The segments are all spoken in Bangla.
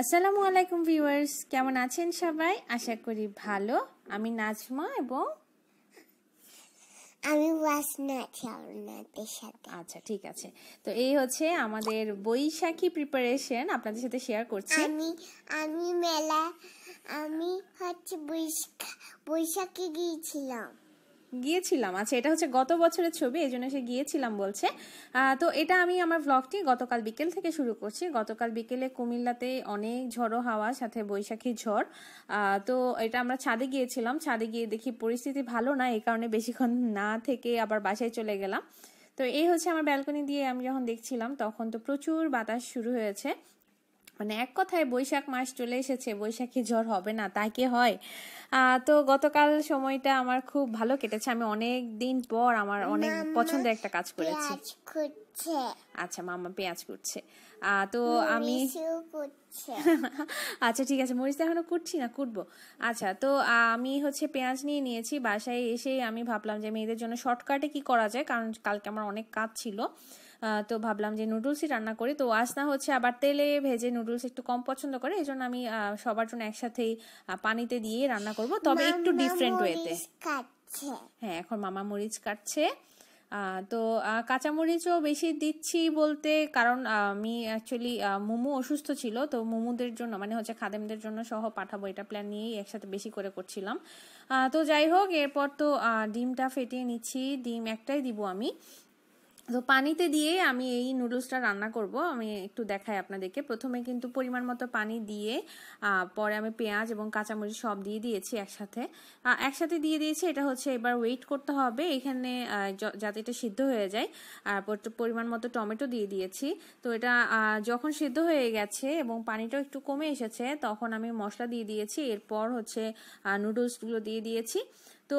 আসসালামু আলাইকুম ভিউয়ার্স কেমন আছেন সবাই? আশা করি ভালো। আমি নাজমা এবং আমি আচ্ছা ঠিক আছে। তো এই হচ্ছে আমাদের বৈশাখী প্রিপারেশন আপনাদের সাথে শেয়ার করছি। আমি আমি মেলা আমি হচ্ছে বৈশাখ বৈশাখে গিয়েছিলাম। গিয়েছিলাম। আচ্ছা এটা হচ্ছে গত বছরের ছবি এই জন্য সে গিয়েছিলাম বলছে। তো এটা আমি আমার ব্লগটি গতকাল বিকেল থেকে শুরু করছি। গতকাল বিকেলে কুমিল্লাতে অনেক ঝড়ো হাওয়া, সাথে বৈশাখী ঝড়। তো এটা আমরা ছাদে গিয়েছিলাম। ছাদে গিয়ে দেখি পরিস্থিতি ভালো না, এই কারণে বেশিক্ষণ না থেকে আবার বাসায় চলে গেলাম। তো এই হচ্ছে আমার ব্যালকনি দিয়ে আমি যখন দেখছিলাম, তখন তো প্রচুর বাতাস শুরু হয়েছে। মানে এক কথায় বৈশাখ মাস চলে এসেছে বৈশাখী ঝড় হবে না তাই কি হয়? আহ, তো গতকাল সময়টা আমার খুব ভালো কেটেছে। আমি অনেক দিন পর আমার অনেক পছন্দের একটা কাজ করেছি। আচ্ছা মামা পেঁয়াজ আহ, তো আমি আচ্ছা ঠিক আছে মরিচ এখনও কুটছি না কুটবো। আচ্ছা তো আমি হচ্ছে পেঁয়াজ নিয়ে নিয়েছি বাসায় এসে আমি ভাবলাম যে মেয়েদের জন্য শর্টকাটে কি করা যায়? কারণ কালকে আমার অনেক কাজ ছিল। তো ভাবলাম যে নুডলসই রান্না করি। তো আসনা হচ্ছে আবার তেলে ভেজে নুডলস একটু কম পছন্দ করে এই জন্য আমি সবার জন্য একসাথেই পানিতে দিয়ে রান্না করব। তবে একটু ডিফারেন্ট ওয়েতে হ্যাঁ এখন মামা মরিচ কাটছে। তো কাঁচামরিচও বেশি দিচ্ছি বলতে কারণ আমি অ্যাকচুয়ালি মোমো অসুস্থ ছিল তো মোমোদের জন্য মানে হচ্ছে খাদেমদের জন্য সহ পাঠাবো এটা প্ল্যান নিয়েই একসাথে বেশি করে করছিলাম। তো যাই হোক এরপর তো ডিমটা ফেটিয়ে নিচ্ছি ডিম একটাই দিব আমি। তো পানিতে দিয়ে আমি এই নুডলসটা রান্না করব। আমি একটু দেখাই আপনাদেরকে। প্রথমে কিন্তু পরিমাণ মতো পানি দিয়ে পরে আমি পেঁয়াজ এবং কাঁচামরিচ সব দিয়ে দিয়েছি একসাথে। একসাথে দিয়ে দিয়েছি, এটা হচ্ছে এবার ওয়েট করতে হবে। এখানে যাতে এটা সিদ্ধ হয়ে যায়, আর পর- পরিমাণ মতো টমেটো দিয়ে দিয়েছি। তো এটা যখন সিদ্ধ হয়ে গেছে এবং পানিটাও একটু কমে এসেছে, তখন আমি মশলা দিয়ে দিয়েছি। এরপর হচ্ছে নুডলসগুলো দিয়ে দিয়েছি। তো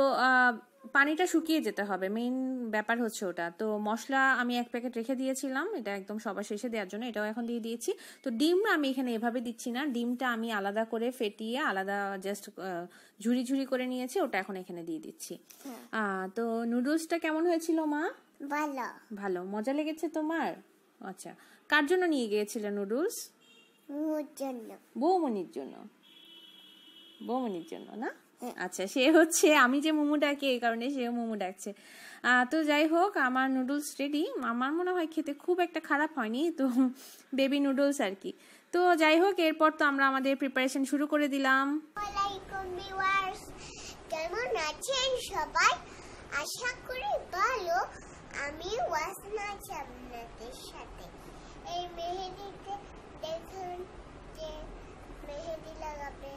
পানিটা শুকিয়ে যেতে হবে মেইন ব্যাপার হচ্ছে ওটা। তো মশলা আমি এক প্যাকেট রেখে দিয়েছিলাম এটা একদম সবার শেষে দেওয়ার জন্য এটাও এখন দিয়ে দিয়েছি। তো ডিম আমি এখানে এভাবে দিচ্ছি না ডিমটা আমি আলাদা করে ফেটিয়ে আলাদা জাস্ট ঝুরি ঝুরি করে নিয়েছি ওটা এখন এখানে দিয়ে দিচ্ছি। তো নুডলসটা কেমন হয়েছিল মা? ভালো। ভালো। মজা লেগেছে তোমার? আচ্ছা কার জন্য নিয়ে গিয়েছিলে নুডলস? বৌমনির জন্য। বৌমনির জন্য না? আচ্ছা সে হচ্ছে, আমি যে মোমো ডাকি, এই কারণে সেও মোমো ডাকছে। তো যাই হোক, আমার নুডলস রেডি আমার মনে হয় খেতে খুব একটা খারাপ হয়নি, তো বেবি নুডলস আর কি। তো যাই হোক, এরপর তো আমরা আমাদের প্রিপারেশন শুরু করে দিলাম। কেমন আছেন সবাই? আশা করি ভালো। আমি ওয়াসনা সাথে। এই মেহেদিতে দেখুন যে মেহেদি লাগাবে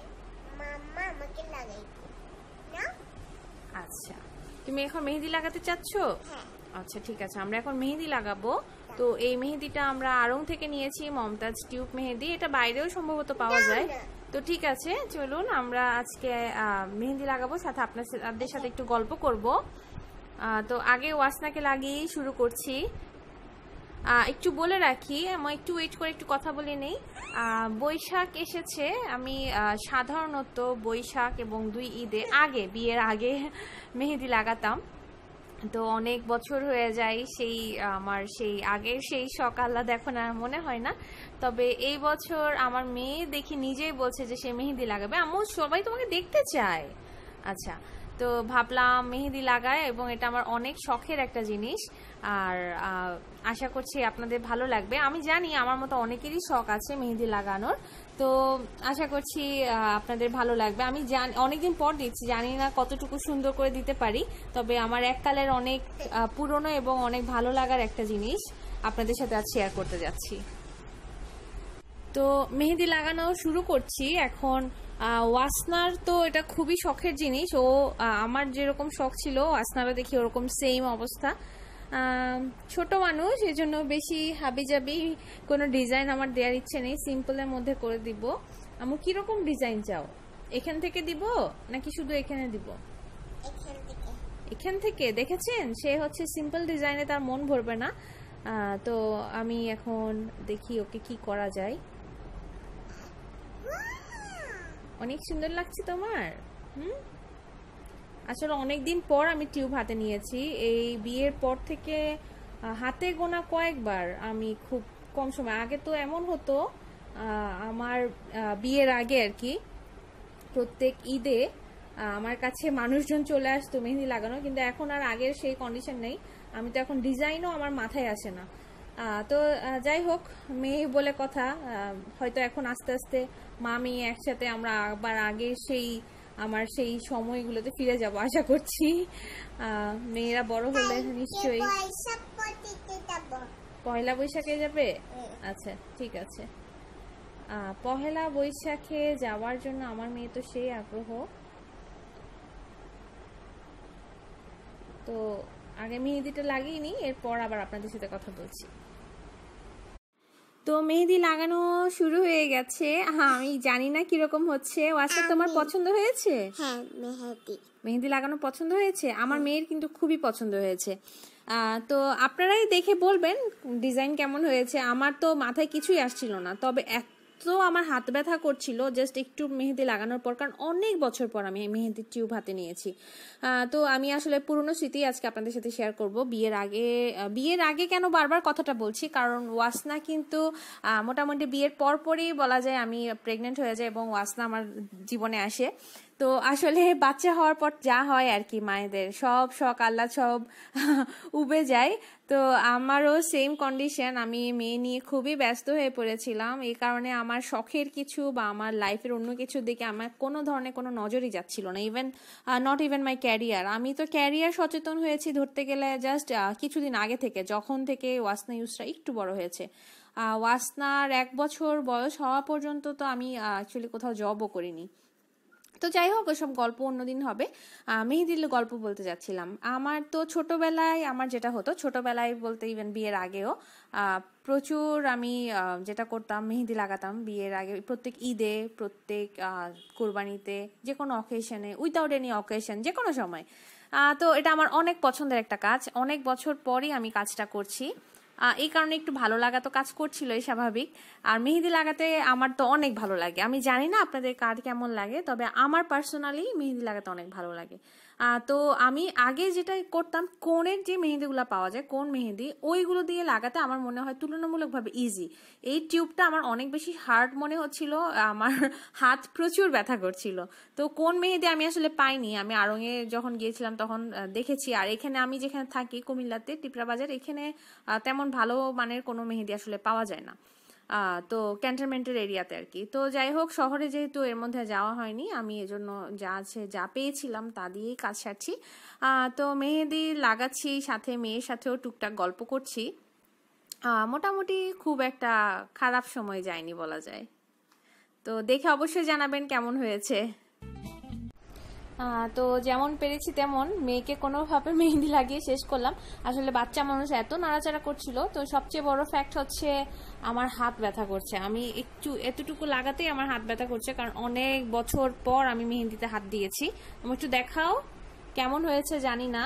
মাম্মা আমাকে লাগাইবে না আচ্ছা তুমি এখন মেহেদি লাগাতে চাচ্ছ? হ্যাঁ। আচ্ছা ঠিক আছে আমরা এখন মেহেদি লাগাবো। তো এই মেহেদিটা আমরা আড়ং থেকে নিয়েছি মমতাজ টিউব মেহেদি এটা বাইরেও সম্ভবত পাওয়া যায়। তো ঠিক আছে চলুন আমরা আজকে মেহেদি লাগাবো সাথে আপনাদের সাথে একটু গল্প করব। আহ, তো আগে ওয়াসনাকে লাগিয়েই শুরু করছি। একটু বলে রাখি আমার একটু ওয়েট করে একটু কথা বলে নেই। বৈশাখ এসেছে, আমি সাধারণত বৈশাখ এবং দুই ঈদে আগে, বিয়ের আগে মেহেদি লাগাতাম। তো অনেক বছর হয়ে যায়, সেই, আমার সেই আগের সেই শখ আল্লাহ দেখো না মনে হয় না। তবে এই বছর আমার মেয়ে দেখি নিজেই বলছে যে সে মেহেদি লাগাবে। আম্মু, সবাই তোমাকে দেখতে চায়। আচ্ছা তো ভাবলাম মেহেদি লাগায় এবং এটা আমার অনেক শখের একটা জিনিস। আর আশা করছি আপনাদের ভালো লাগবে। আমি জানি আমার মতো অনেকেরই শখ আছে মেহেদি লাগানোর। তো আশা করছি আপনাদের ভালো লাগবে। আমি অনেকদিন পর দিচ্ছি, জানি না কতটুকু সুন্দর করে দিতে পারি, তবে আমার এককালের অনেক পুরনো এবং অনেক ভালো লাগার একটা জিনিস আপনাদের সাথে আজ শেয়ার করতে যাচ্ছি। তো মেহেদি লাগানো শুরু করছি। এখন ওয়াসনার তো এটা খুবই শখের জিনিস। ও আমার যেরকম শখ ছিল, ওয়াসনারও দেখি ওরকম সেম অবস্থা। ছোট মানুষ এই জন্য বেশি হাবি জাবি কোনো ডিজাইন আমার দেওয়ার ইচ্ছে নেই সিম্পলের মধ্যে করে দিব। আমি, কীরকম ডিজাইন চাও? এখান থেকে দিব নাকি শুধু এখানে দিব? এখান থেকে। দেখেছেন? সে হচ্ছে সিম্পল ডিজাইনে তার মন ভরবে না। তো আমি এখন দেখি ওকে কি করা যায়। অনেক সুন্দর লাগছে তোমার। হুম? আসলে অনেকদিন পর আমি টিউব হাতে নিয়েছি। এই বিয়ের পর থেকে হাতে গোনা কয়েকবার আমি খুব কম সময়। আগে তো এমন হতো আমার বিয়ের আগে আর কি, প্রত্যেক ঈদে আমার কাছে মানুষজন চলে আসতো, মেহেন্দি লাগানো। কিন্তু এখন আর আগের সেই কন্ডিশন নেই। আমি তো এখন ডিজাইনও আমার মাথায় আসে না। তো যাই হোক মেয়ে বলে কথা হয়তো এখন আস্তে আস্তে মা মেয়ে একসাথে আমরা আবার আগে সেই আমার সেই সময়গুলোতে ফিরে যাব আশা করছি। মেয়েরা বড় হলে নিশ্চয়ই পয়লা বৈশাখে যাবে? আচ্ছা ঠিক আছে। আহ, পহেলা বৈশাখে যাওয়ার জন্য আমার মেয়ে তো সেই আগ্রহ। তো আগে মেহেদিটা লাগিয়ে নি এরপর আবার আপনাদের সাথে কথা বলছি। তো মেহেদি লাগানো শুরু হয়ে গেছে। হ্যাঁ আমি জানি না কীরকম হচ্ছে। ওয়াসা তোমার পছন্দ হয়েছে? হ্যাঁ মেহেদি মেহেদি লাগানো পছন্দ হয়েছে? আমার মেয়ের কিন্তু খুবই পছন্দ হয়েছে। আহ, তো আপনারাই দেখে বলবেন ডিজাইন কেমন হয়েছে? আমার তো মাথায় কিছুই আসছিল না। তবে এত আমার হাত ব্যথা করছিল জাস্ট একটু মেহেদি লাগানোর পর, কারণ অনেক বছর পর আমি মেহেদির টিউব হাতে নিয়েছি। তো আমি আসলে পুরনো স্মৃতি আজকে আপনাদের সাথে শেয়ার করব। বিয়ের আগে বিয়ের আগে কেন বারবার কথাটা বলছি? কারণ ওয়াসনা কিন্তু মোটামুটি বিয়ের পরপরই বলা যায় আমি প্রেগনেন্ট হয়ে যাই এবং ওয়াসনা আমার জীবনে আসে। তো আসলে বাচ্চা হওয়ার পর যা হয় আর কি মায়েদের। সব শখ আল্লাহ সব উবে যায়। তো আমারও সেম কন্ডিশন আমি মেয়ে নিয়ে খুবই ব্যস্ত হয়ে পড়েছিলাম। এই কারণে আমার শখের কিছু বা আমার লাইফের অন্য কিছুর দিকে আমার কোনো ধরনের কোনো নজরই যাচ্ছিল না। Even not even my career আমি তো ক্যারিয়ার সচেতন হয়েছি ধরতে গেলে জাস্ট কিছুদিন আগে থেকে, যখন থেকে ওয়াসনা ইউজটা একটু বড় হয়েছে। ওয়াসনার এক বছর বয়স হওয়া পর্যন্ত তো আমি অ্যাকচুয়ালি কোথাও জবও করিনি। তো যাই হোক ওসব গল্প অন্যদিন হবে। আহ, মেহেদির গল্প বলতে যাচ্ছিলাম। আমার তো ছোটবেলায় আমার যেটা হতো ছোটবেলায় বলতে ইভেন বিয়ের আগেও প্রচুর আমি যেটা করতাম মেহেদি লাগাতাম বিয়ের আগে। প্রত্যেক ঈদে প্রত্যেক কোরবানিতে যে কোনো অকেশনে উইদাউট এনি অকেশন যে কোনো সময় তো এটা আমার অনেক পছন্দের একটা কাজ। অনেক বছর পরই আমি কাজটা করছি। এই কারণে একটু ভালো লাগা তো কাজ করছিলই স্বাভাবিক। আর মেহেদি লাগাতে আমার তো অনেক ভালো লাগে। আমি জানি না আপনাদের কার কেমন লাগে, তবে আমার পার্সোনালি মেহেদি লাগাতে অনেক ভালো লাগে। তো আমি আগে যেটা করতাম কোনের যে মেহেদিগুলো পাওয়া যায় কোন মেহেদি, ওইগুলো দিয়ে লাগাতে আমার মনে হয় তুলনামূলকভাবে ইজি এই টিউবটা আমার অনেক বেশি হার্ড মনে হচ্ছিল, আমার হাত প্রচুর ব্যথা করছিল। তো কোন মেহেদি আমি আসলে পাইনি। আমি আড়ংয়ে যখন গিয়েছিলাম তখন দেখেছি। আর এখানে আমি যেখানে থাকি কুমিল্লাতে, টিপরা বাজার, এখানে তেমন ভালো মানের কোনো মেহেদি আসলে পাওয়া যায় না। তো ক্যান্টনমেন্টের এরিয়াতে আর কি। তো যাই হোক, শহরে যেহেতু এর মধ্যে যাওয়া হয়নি, আমি এজন্য যা আছে, যা পেয়েছিলাম তা দিয়েই কাজ সারছি। তো মেহেদি লাগাচ্ছি, সাথে মেয়ের সাথেও টুকটাক গল্প করছি। মোটামুটি খুব একটা খারাপ সময় যায়নি বলা যায়। তো দেখে অবশ্যই জানাবেন কেমন হয়েছে। তো যেমন পেরেছি তেমন মেয়েকে কোনোভাবে মেহেন্দি লাগিয়ে শেষ করলাম। আসলে বাচ্চা মানুষ এত নাড়াচাড়া করছিল তো সবচেয়ে বড় ফ্যাক্ট হচ্ছে আমার হাত ব্যথা করছে। আমি একটু এতটুকু লাগাতেই আমার হাত ব্যথা করছে কারণ অনেক বছর পর আমি মেহেন্দিতে হাত দিয়েছি। আমি একটু দেখাও কেমন হয়েছে জানি না।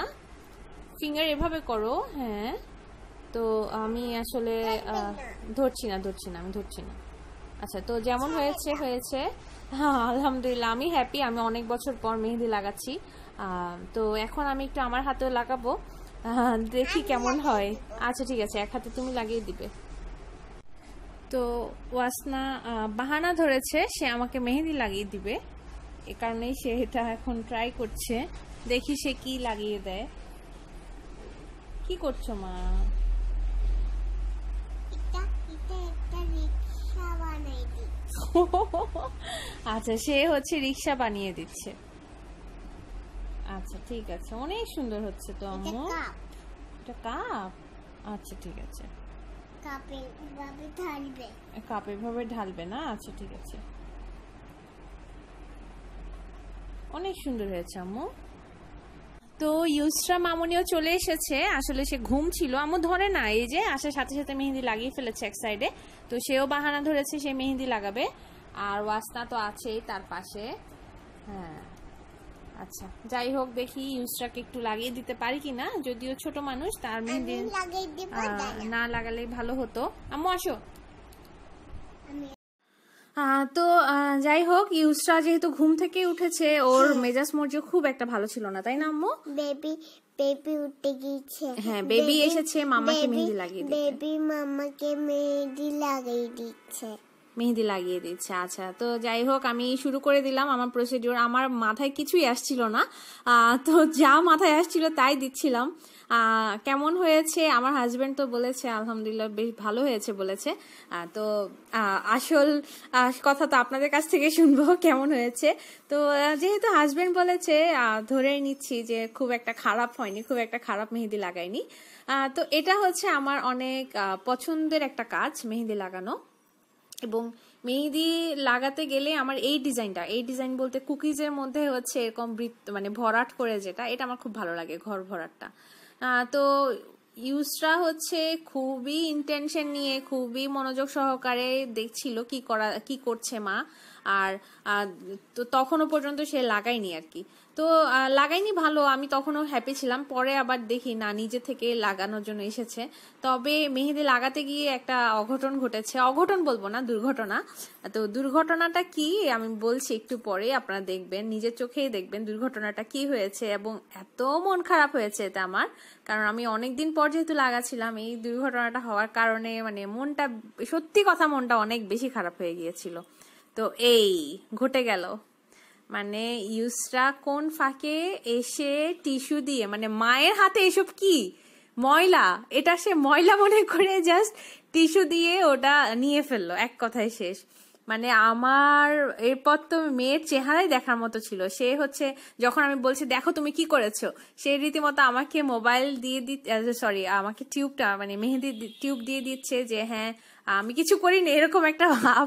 ফিঙ্গার এভাবে করো হ্যাঁ। তো আমি আসলে ধরছি না ধরছি না আমি ধরছি না। আচ্ছা তো যেমন হয়েছে। হয়েছে। হ্যাঁ আলহামদুলিল্লাহ আমি হ্যাপি আমি অনেক বছর পর মেহেদি লাগাচ্ছি। তো এখন আমি একটু আমার হাতেও লাগাবো। দেখি কেমন হয়। আচ্ছা ঠিক আছে এক হাতে তুমি লাগিয়ে দিবে। তো ওয়াসনা বাহানা ধরেছে সে আমাকে মেহেদি লাগিয়ে দিবে। এ কারণেই সে এটা এখন ট্রাই করছে। দেখি সে কি লাগিয়ে দেয়। কি করছ মা এটা এটা একটা রিক্সা বানাই দিই আচ্ছা সে হচ্ছে রিক্সা বানিয়ে দিচ্ছে। আচ্ছা ঠিক আছে। অনেক সুন্দর হচ্ছে তো আম্মু। এটা কাপ? আচ্ছা ঠিক আছে। কাপে ভাবে ঢালবে। কাপ এভাবে ঢালবে না? আচ্ছা ঠিক আছে। অনেক সুন্দর হয়েছে আম্মু। তো ইউসরা মামনিও চলে এসেছে। আসলে সে ঘুম ছিল। আম্মু ধরে না এই যে আসার সাথে সাথে মেহেন্দি লাগিয়ে ফেলেছে এক সাইডে। তো সেও বাহানা ধরেছে সে মেহেন্দি লাগাবে। আর ওয়াসনা তো আছেই তার পাশে। হ্যাঁ আচ্ছা যাই হোক দেখি ইউসরাকে একটু লাগিয়ে দিতে পারি কি না যদিও ছোট মানুষ তার মেহেন্দি। না। লাগালে ভালো হতো। আম্মু আসো। তো যাই হোক ইউসরা যেহেতু ঘুম থেকে উঠেছে ওর মেজাজ মর্জি খুব একটা ভালো ছিল না তাই না আম্মু? বেবি বেবি উঠে গিয়েছে। হ্যাঁ, baby এসেছে মামাকে মেহেদি লাগিয়ে দিতে। বেবি মামাকে মেহেদি লাগিয়ে দিচ্ছে। মেহেদি লাগিয়ে দিচ্ছে আচ্ছা তো যাই হোক আমি শুরু করে দিলাম আমার প্রসিডিওর আমার মাথায় কিছুই আসছিল না আহ, তো যা মাথায় আসছিল তাই দিচ্ছিলাম। কেমন হয়েছে? আমার হাজবেন্ড তো বলেছে, আলহামদুলিল্লাহ, বেশ ভালো হয়েছে, বলেছে। তো আসল কথা তো আপনাদের কাছ থেকে শুনব, কেমন হয়েছে? তো যেহেতু হাজবেন্ড বলেছে ধরেই নিচ্ছি যে খুব একটা খারাপ হয়নি, খুব একটা খারাপ মেহেদি লাগাইনি তো এটা হচ্ছে আমার অনেক পছন্দের একটা কাজ, মেহেদি লাগানো। এবং মেহেদি লাগাতে গেলে আমার এই ডিজাইনটা, এই ডিজাইন বলতে কুকিজের মধ্যে হচ্ছে এরকম বৃত্ত মানে ভরাট করে যেটা, এটা আমার খুব ভালো লাগে, ঘর ভরাটটা। তো ইউসরা হচ্ছে খুবই ইন্টেনশন নিয়ে, খুবই মনোযোগ সহকারে দেখছিল কি করা, কি করছে মা। আর তো তখনও পর্যন্ত সে লাগায়নি আর কি। তো লাগাইনি ভালো, আমি তখনও হ্যাপি ছিলাম। পরে আবার দেখি না, নিজে থেকে লাগানোর জন্য এসেছে। তবে মেহেদি লাগাতে গিয়ে একটা অঘটন ঘটেছে। অঘটন বলব না, দুর্ঘটনা। তো দুর্ঘটনাটা কি, আমি বলছি একটু পরে, আপনারা দেখবেন, নিজের চোখেই দেখবেন দুর্ঘটনাটা কি হয়েছে এবং এত মন খারাপ হয়েছে এটা আমার। কারণ আমি অনেকদিন পর যেহেতু লাগাছিলাম, এই দুর্ঘটনাটা হওয়ার কারণে মানে মনটা, সত্যি কথা মনটা অনেক বেশি খারাপ হয়ে গিয়েছিল। তো এই, ঘটে গেল। মানে ইউসরা কোন ফাঁকে এসে টিস্যু দিয়ে মানে মায়ের হাতে এসব কি? ময়লা। এটা সে ময়লা মনে করে জাস্ট টিস্যু দিয়ে ওটা নিয়ে ফেলল, এক কথায় শেষ। মানে আমার, এরপর তো মেয়ের চেহারাই দেখার মতো ছিল। সে হচ্ছে, যখন আমি বলছি, দেখো তুমি কি করেছ? সে রীতিমতো আমাকে মোবাইল দিয়ে দি সরি আমাকে টিউবটা মানে মেহেদি টিউব দিয়ে দিচ্ছে যে হ্যাঁ আমি কিছু করিনি, এরকম একটা ভাব।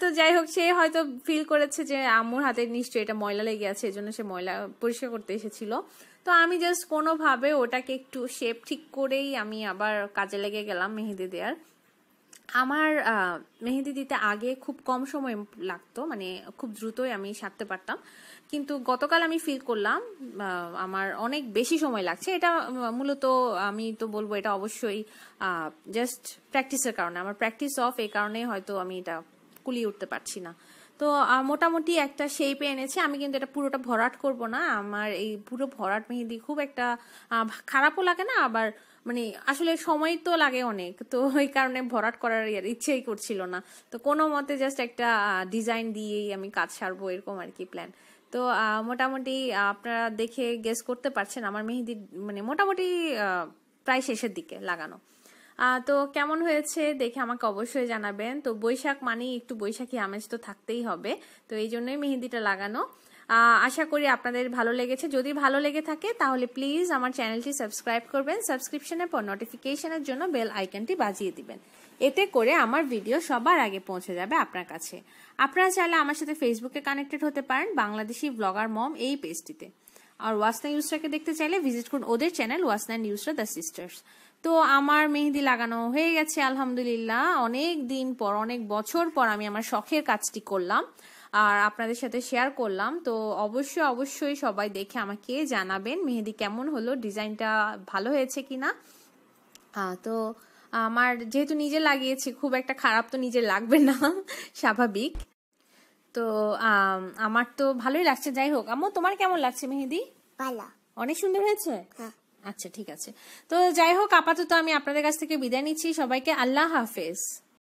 তো যাই হোক, সে হয়তো ফিল করেছে যে আম্মুর হাতে নিশ্চয়ই এটা ময়লা লেগে আছে এজন্য জন্য সে ময়লা পরিষ্কার করতে এসেছিল। তো আমি জাস্ট কোনোভাবে ওটাকে একটু শেপ ঠিক করেই আমি আবার কাজে লেগে গেলাম মেহেদি দেওয়ার। আমার মেহেদি দিতে আগে খুব কম সময় লাগতো মানে খুব দ্রুতই আমি সারতে পারতাম। কিন্তু গতকাল আমি ফিল করলাম আমার অনেক বেশি সময় লাগছে। এটা মূলত আমি তো বলব এটা অবশ্যই জাস্ট প্র্যাকটিসের কারণে। আমার প্র্যাকটিস অফ এই কারণে হয়তো আমি এটা কুলিয়ে উঠতে পারছি না। তো মোটামুটি একটা শেপে এনেছে। আমি কিন্তু এটা পুরোটা ভরাট করব না। আমার এই পুরো ভরাট মেহেদি খুব একটা খারাপও লাগে না, আবার মানে আসলে সময় তো লাগে অনেক, তো ওই কারণে ভরাট করার ইচ্ছেই করছিল না। তো কোনো মতে জাস্ট একটা ডিজাইন দিয়েই আমি কাজ সারবো এরকম আর কি প্ল্যান তো মোটামুটি আপনারা দেখে গেস করতে পারছেন আমার মেহেদি মানে মোটামুটি প্রায় শেষের দিকে লাগানো। তো কেমন হয়েছে দেখে আমাকে অবশ্যই জানাবেন। তো বৈশাখ মানেই একটু বৈশাখী আমেজ তো থাকতেই হবে। তো এই জন্যই মেহেদিটা লাগানো। আশা করি আপনাদের ভালো লেগেছে। যদি ভালো লেগে থাকে, তাহলে প্লিজ আমার চ্যানেলটি সাবস্ক্রাইব করবেন। সাবস্ক্রিপশনের পর নোটিফিকেশনের জন্য বেল আইকনটি বাজিয়ে দিবেন। এতে করে আমার ভিডিও সবার আগে পৌঁছে যাবে আপনার কাছে। আপনারা চাইলে আমার সাথে ফেসবুকে কানেক্টেড হতে পারেন, বাংলাদেশি ব্লগার মম এই পেজটিতে আর ওয়াসনা ইউসরাকে দেখতে চাইলে ভিজিট করুন ওদের channel Wasna Yusra the sisters তো আমার মেহেদি লাগানো হয়ে গেছে, আলহামদুলিল্লাহ। অনেক দিন পর, অনেক বছর পর আমি আমার শখের কাজটি করলাম। আর আপনাদের সাথে শেয়ার করলাম। তো অবশ্যই অবশ্যই সবাই দেখে আমাকে জানাবেন মেহেদি কেমন হলো ডিজাইনটা ভালো হয়েছে কিনা। আহ, তো আমার যেহেতু নিজে লাগিয়েছি খুব একটা খারাপ তো নিজে লাগবে না স্বাভাবিক। তো আমার তো ভালোই লাগছে যাই হোক। আম্মু তোমার কেমন লাগছে মেহেদি? ভালো। অনেক সুন্দর হয়েছে? হ্যাঁ। আচ্ছা ঠিক আছে। তো যাই হোক আপাতত আমি আপনাদের কাছ থেকে বিদায় নিচ্ছি। সবাইকে আল্লাহ হাফেজ।